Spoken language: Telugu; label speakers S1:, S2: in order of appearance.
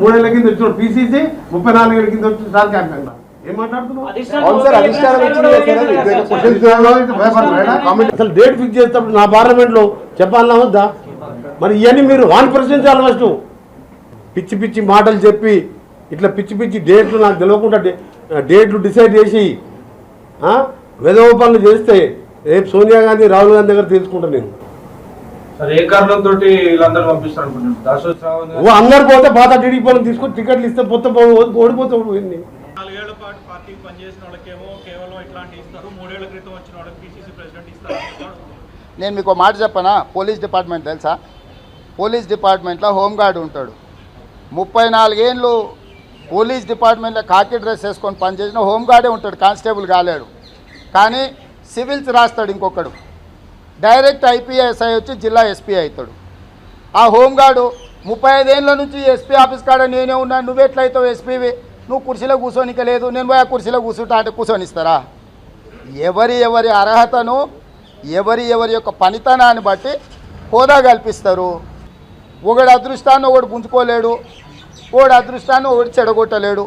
S1: మూడేళ్ళ కింద వచ్చిన పిసిసి ముప్పై నాలుగేళ్ళ కింద వచ్చిన స్టార్ క్యాంపెయిన్ ఏం మాట్లాడుతున్నావు? అసలు డేట్ ఫిక్స్ చేసేటప్పుడు నా పార్లమెంట్లో చెప్పాలన్నా వద్దా? మరి ఇవన్నీ మీరు వాన్ ప్రశ్నించాలి ఫస్ట్. పిచ్చి పిచ్చి మాటలు చెప్పి ఇట్లా పిచ్చి పిచ్చి డేట్లు నాకు తెలియకుండా డేట్లు డిసైడ్ చేసి వెధవ పనులు చేస్తే రేపు సోనియా గాంధీ రాహుల్ గాంధీ దగ్గర తెలుసుకుంటాను నేను. ఓ అందరు పోతే పాత టీడీపీ వాళ్ళని తీసుకొని టికెట్లు ఇస్తే పొత్త ఓడిపోతాడు ఏంది
S2: నాలుగేళ్ళ పాటు పార్టీకి పనిచేసిన వాళ్ళకేమో కేవలం ఇట్లాంటి ఇస్తారు. మూడేళ్ళ క్రితం వచ్చిన వాళ్ళకి పిసిసి ప్రెసిడెంట్ ఇస్తారు
S3: నేను మీకు ఒక మాట చెప్పనా? పోలీస్ డిపార్ట్మెంట్ తెలుసా? పోలీస్ డిపార్ట్మెంట్లో హోంగార్డ్ ఉంటాడు. ముప్పై నాలుగేళ్ళు పోలీస్ డిపార్ట్మెంట్లో కాకి డ్రెస్ వేసుకొని పనిచేసిన హోంగార్డే ఉంటాడు. కానిస్టేబుల్ కాలేడు. కానీ సివిల్స్ రాస్తాడు ఇంకొకడు. డైరెక్ట్ ఐపీఎస్ఐ వచ్చి జిల్లా ఎస్పీ అవుతాడు. ఆ హోంగార్డు ముప్పై ఐదేళ్ళ నుంచి ఎస్పీ ఆఫీస్ కాడ నేనే ఉన్నాను నువ్వెట్లయితావు ఎస్పీవి? నువ్వు కుర్చీలో కూర్చోనిక లేదు నేను పోయి ఆ కుర్చీలో కూర్చుంటా అంటే కూర్చొనిస్తారా ఎవరి ఎవరి అర్హతను ఎవరి ఎవరి యొక్క పనితనాన్ని బట్టి హోదా కల్పిస్తారు. ఒకడు అదృష్టాన్ని ఒకడు గుంజుకోలేడు ఒకడు అదృష్టాన్ని ఒకడు చెడగొట్టలేడు.